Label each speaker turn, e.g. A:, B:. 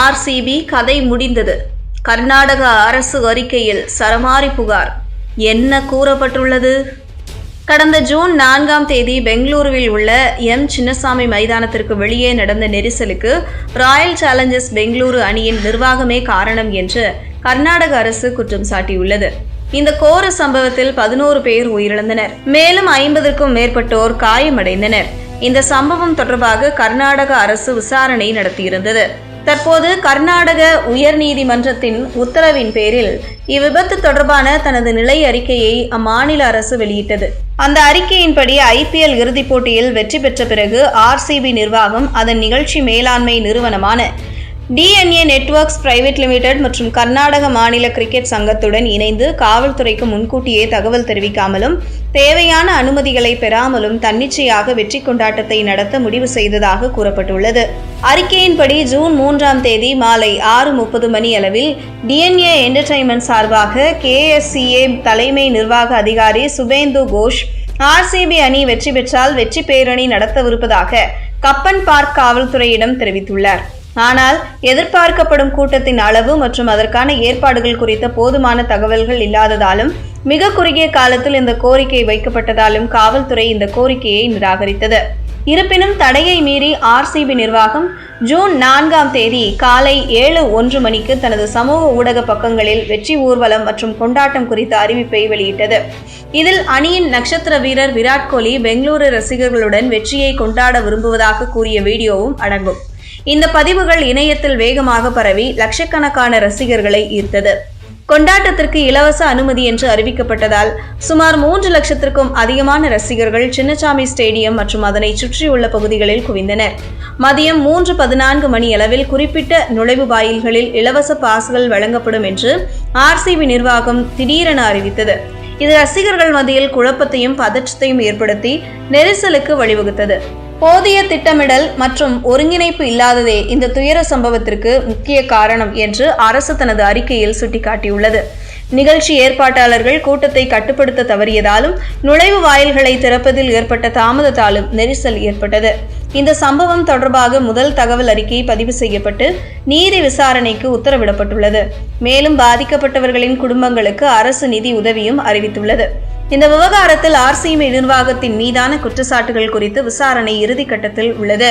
A: RCB கதை முடிந்தது. கர்நாடக அரசு அறிக்கையில் சரமாரி புகார். என்ன கூறப்பட்டுள்ளது? கடந்த ஜூன் நான்காம் தேதி பெங்களூருவில் உள்ள எம். சின்னசாமி மைதானத்திற்கு வெளியே நடந்த நெரிசலுக்கு ராயல் சேலஞ்சர்ஸ் பெங்களூரு அணியின் நிர்வாகமே காரணம் என்று கர்நாடக அரசு குற்றம் சாட்டியுள்ளது. இந்த கோர சம்பவத்தில் பதினோரு பேர் உயிரிழந்தனர். மேலும் ஐம்பதற்கும் மேற்பட்டோர் காயமடைந்தனர். இந்த சம்பவம் தொடர்பாக கர்நாடக அரசு விசாரணை நடத்தியிருந்தது. தற்போது கர்நாடக உயர்நீதிமன்றத்தின் உத்தரவின் பேரில் இவ்விபத்து தொடர்பான தனது நிலை அறிக்கையை அம்மாநில அரசு வெளியிட்டது. அந்த அறிக்கையின்படி ஐபிஎல் இறுதிப் போட்டியில் வெற்றி பெற்ற பிறகு ஆர்சிபி நிர்வாகம் அதன் நிகழ்ச்சி மேலாண்மை நிறுவனமான டிஎன்ஏ நெட்வொர்க்ஸ் பிரைவேட் லிமிடெட் மற்றும் கர்நாடக மாநில கிரிக்கெட் சங்கத்துடன் இணைந்து காவல்துறைக்கு முன்கூட்டியே தகவல் தெரிவிக்காமலும் தேவையான அனுமதிகளை பெறாமலும் தன்னிச்சையாக வெற்றி கொண்டாட்டத்தை நடத்த முடிவு செய்ததாக கூறப்பட்டுள்ளது. அறிக்கையின்படி ஜூன் மூன்றாம் தேதி மாலை ஆறு முப்பது மணி அளவில் டிஎன்ஏ என்டர்டைன்மெண்ட் சார்பாக கேஎஸ்சிஏ தலைமை நிர்வாக அதிகாரி சுபேந்து கோஷ் ஆர்சிபி அணி வெற்றி பெற்றால் வெற்றி பேரணி நடத்தவிருப்பதாக கப்பன் பார்க் காவல்துறையிடம் தெரிவித்துள்ளார். ஆனால் எதிர்பார்க்கப்படும் கூட்டத்தின் அளவு மற்றும் அதற்கான ஏற்பாடுகள் குறித்த போதுமான தகவல்கள் இல்லாததாலும் மிக குறுகிய காலத்தில் இந்த கோரிக்கை வைக்கப்பட்டதாலும் காவல்துறை இந்த கோரிக்கையை நிராகரித்தது. இருப்பினும் தடையை மீறி ஆர்சிபி நிர்வாகம் ஜூன் நான்காம் தேதி காலை ஏழு ஒன்று மணிக்கு தனது சமூக ஊடக பக்கங்களில் வெற்றி ஊர்வலம் மற்றும் கொண்டாட்டம் குறித்த அறிவிப்பை வெளியிட்டது. இதில் அணியின் நட்சத்திர வீரர் விராட் கோலி பெங்களூரு ரசிகர்களுடன் வெற்றியை கொண்டாட விரும்புவதாக கூறிய வீடியோவும் அடங்கும். இந்த பதிவுகள் இணையத்தில் வேகமாக பரவி லட்சக்கணக்கான ரசிகர்களை ஈர்த்தது. கொண்டாட்டத்திற்கு இலவச அனுமதி என்று அறிவிக்கப்பட்டதால் சுமார் மூன்று லட்சத்திற்கும் அதிகமான ரசிகர்கள் சின்னசாமி ஸ்டேடியம் மற்றும் அதனை சுற்றியுள்ள பகுதிகளில் குவிந்தனர். மதியம் மூன்று பதினான்கு மணி அளவில் குறிப்பிட்ட நுழைவு வாயில்களில் இலவச பாஸ்கள் வழங்கப்படும் என்று ஆர்சிபி நிர்வாகம் திடீரென அறிவித்தது. இது ரசிகர்கள் மத்தியில் குழப்பத்தையும் பதற்றத்தையும் ஏற்படுத்தி நெரிசலுக்கு வழிவகுத்தது. போதிய திட்டமிடல் மற்றும் ஒருங்கிணைப்பு இல்லாததே இந்த துயர சம்பவத்திற்கு முக்கிய காரணம் என்று அரசு தனது அறிக்கையில் சுட்டிக்காட்டியுள்ளது. நிகழ்ச்சி ஏற்பாட்டாளர்கள் கூட்டத்தை கட்டுப்படுத்த தவறியதாலும் நுழைவு வாயில்களை திறப்பதில் ஏற்பட்ட தாமதத்தாலும் நெரிசல் ஏற்பட்டது. இந்த சம்பவம் தொடர்பாக முதல் தகவல் அறிக்கை பதிவு செய்யப்பட்டு நீதி விசாரணைக்கு உத்தரவிடப்பட்டுள்ளது. மேலும் பாதிக்கப்பட்டவர்களின் குடும்பங்களுக்கு அரசு நிதி உதவியும் அறிவித்துள்ளது. இந்த விவகாரத்தில் ஆர்சிஎம்ஐ நிர்வாகத்தின் மீதான குற்றச்சாட்டுகள் குறித்து விசாரணை இறுதிக்கட்டத்தில் உள்ளது.